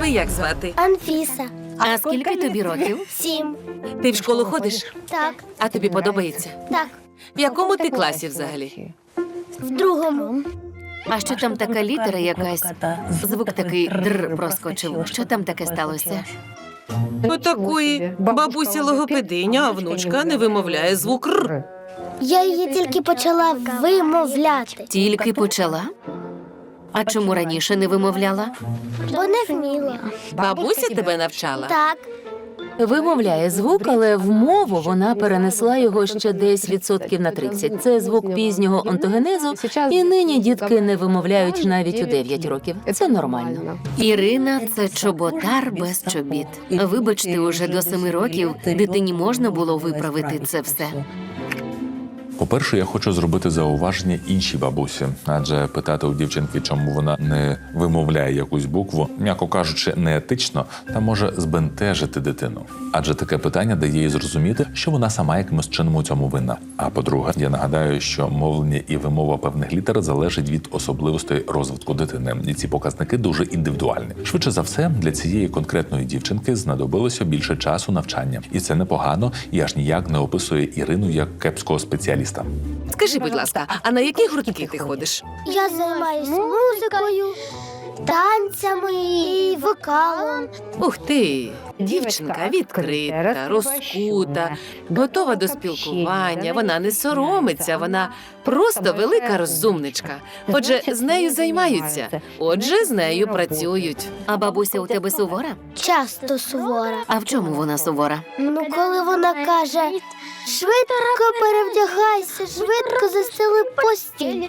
тебе як звати? Анфіса. А скільки тобі років? Сім. Ти в школу ходиш? Так, А тобі подобається? так. В якому ти класі взагалі? В другому. А що там така літера якась? Звук такий др проскочив. Що там таке сталося? Отакої бабуся логопединя, а внучка не вимовляє звук Р. Я її тільки почала вимовляти, Тільки почала? А чому раніше не вимовляла? бо не вміла. Бабуся тебе навчала? Так, Вимовляє звук, але в мову вона перенесла його ще десь відсотків на 30. Це звук пізнього онтогенезу, і нині дітки не вимовляють навіть у 9 років. Це нормально. Ірина це чоботар без чобіт. Вибачте, уже до семи років дитині можна було виправити це все. По-перше, я хочу зробити зауваження іншій бабусі, адже питати у дівчинки, чому вона не вимовляє якусь букву, м'яко кажучи, неетично та може збентежити дитину. Адже таке питання дає їй зрозуміти, що вона сама якимось чином у цьому винна. А по-друге, я нагадаю, що мовлення і вимова певних літер залежить від особливостей розвитку дитини, і ці показники дуже індивідуальні. Швидше за все, для цієї конкретної дівчинки знадобилося більше часу навчання, і це непогано, і аж ніяк не описує Ірину як кепського спеціаліста. Скажи, будь ласка, а на які гуртки ти ходиш? я займаюся музикою, танцями і вокалом. Ух ти, дівчинка відкрита, розкута, готова до спілкування. Вона не соромиться, вона просто велика розумничка. Отже, з нею займаються, отже, з нею працюють. А бабуся у тебе сувора? Часто сувора. А в чому вона сувора? Ну, коли вона каже швидко перевдягайся, швидко застели постіль,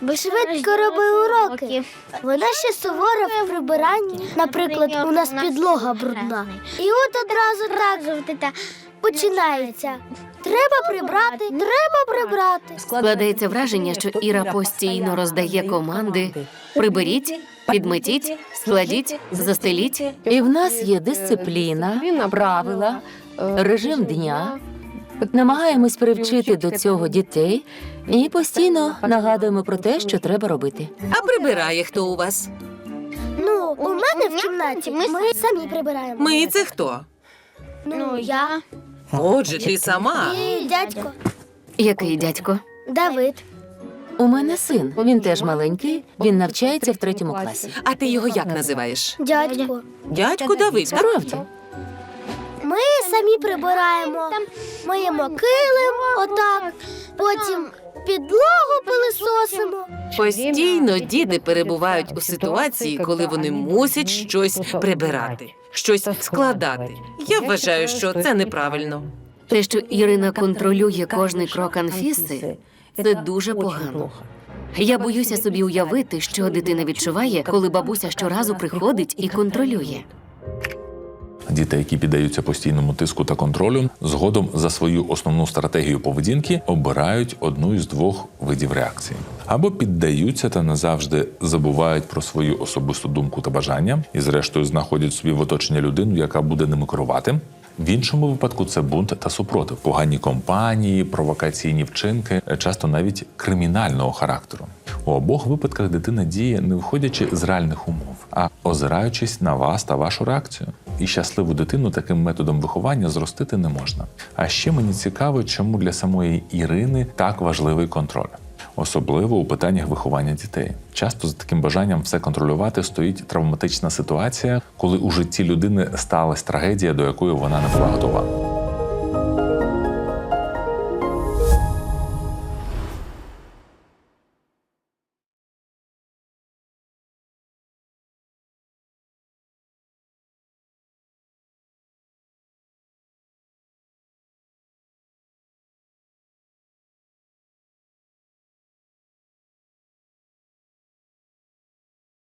бо швидко роби уроки. Вона ще сувора в прибиранні. Наприклад, у нас підлога брудна. І от одразу так починається. Треба прибрати, треба прибрати. Складається враження, що Іра постійно роздає команди: приберіть, підметіть, складіть, застеліть. І в нас є дисципліна, правила, режим дня. Намагаємось привчити до цього дітей і постійно нагадуємо про те, що треба робити. А прибирає хто у вас? Ну, у мене в кімнаті ми самі прибираємо. Ми це хто? Ну, я Отже, ти сама. і дядько Який дядько? Давид. У мене син. Він теж маленький. Він навчається в третьому класі. А ти його як називаєш? Дядько. Дядько Давид. Справді, Ми самі прибираємо, миємо килим, отак, потім підлогу пилисосимо. Постійно діти перебувають у ситуації, коли вони мусять щось прибирати, щось складати. Я вважаю, що це неправильно. Те, що Ірина контролює кожний крок Анфіси, це дуже погано. Я боюся собі уявити, що дитина відчуває, коли бабуся щоразу приходить і контролює. Діти, які піддаються постійному тиску та контролю, згодом за свою основну стратегію поведінки обирають одну із двох видів реакції: або піддаються та назавжди забувають про свою особисту думку та бажання, і, зрештою, знаходять собі в оточенні людину, яка буде ними керувати. В іншому випадку це бунт та супротив, погані компанії, провокаційні вчинки, часто навіть кримінального характеру. У обох випадках дитина діє не виходячи з реальних умов, а озираючись на вас та вашу реакцію. І щасливу дитину таким методом виховання зростити не можна. А ще мені цікаво, чому для самої Ірини так важливий контроль. Особливо у питаннях виховання дітей. Часто за таким бажанням все контролювати стоїть травматична ситуація, коли у житті людини сталася трагедія, до якої вона не була готова.